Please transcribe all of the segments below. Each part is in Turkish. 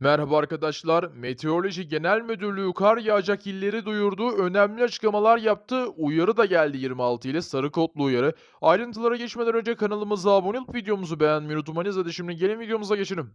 Merhaba arkadaşlar. Meteoroloji Genel Müdürlüğü kar yağacak illeri duyurdu. Önemli açıklamalar yaptı. Uyarı da geldi 26 ile sarı kodlu uyarı. Ayrıntılara geçmeden önce kanalımıza abone olup videomuzu beğenmeyi unutmayınız. Hadi şimdi gelin videomuza geçelim.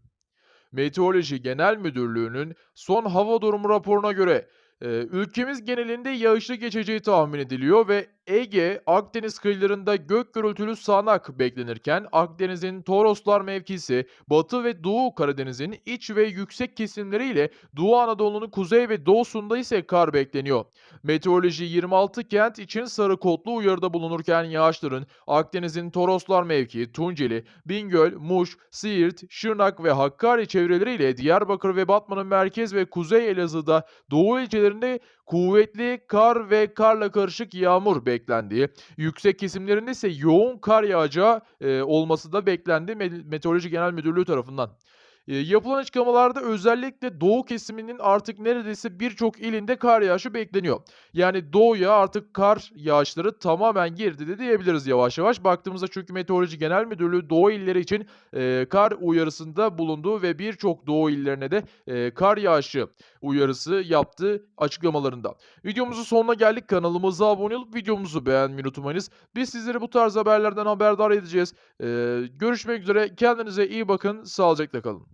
Meteoroloji Genel Müdürlüğü'nün son hava durumu raporuna göre e, ülkemiz genelinde yağışlı geçeceği tahmin ediliyor ve Ege, Akdeniz kıyılarında gök gürültülü sağanak beklenirken Akdeniz'in Toroslar mevkisi, Batı ve Doğu Karadeniz'in iç ve yüksek kesimleriyle Doğu Anadolu'nun kuzey ve doğusunda ise kar bekleniyor. Meteoroloji 26 kent için sarı kodlu uyarıda bulunurken yağışların Akdeniz'in Toroslar mevki, Tunceli, Bingöl, Muş, Siirt, Şırnak ve Hakkari çevreleriyle Diyarbakır ve Batman'ın merkez ve kuzey Elazığ'da Doğu ilçelerinde kuvvetli kar ve karla karışık yağmur beklendiği, yüksek kesimlerinde ise yoğun kar yağacağı e, olması da beklendi Me- Meteoroloji Genel Müdürlüğü tarafından. E, yapılan açıklamalarda özellikle doğu kesiminin artık neredeyse birçok ilinde kar yağışı bekleniyor. Yani doğuya artık kar yağışları tamamen girdi de diyebiliriz yavaş yavaş. Baktığımızda çünkü Meteoroloji Genel Müdürlüğü doğu illeri için e, kar uyarısında bulundu ve birçok doğu illerine de e, kar yağışı uyarısı yaptı açıklamalarında. Videomuzun sonuna geldik. Kanalımıza abone olup videomuzu beğenmeyi unutmayınız. Biz sizleri bu tarz haberlerden haberdar edeceğiz. Ee, görüşmek üzere. Kendinize iyi bakın. Sağlıcakla kalın.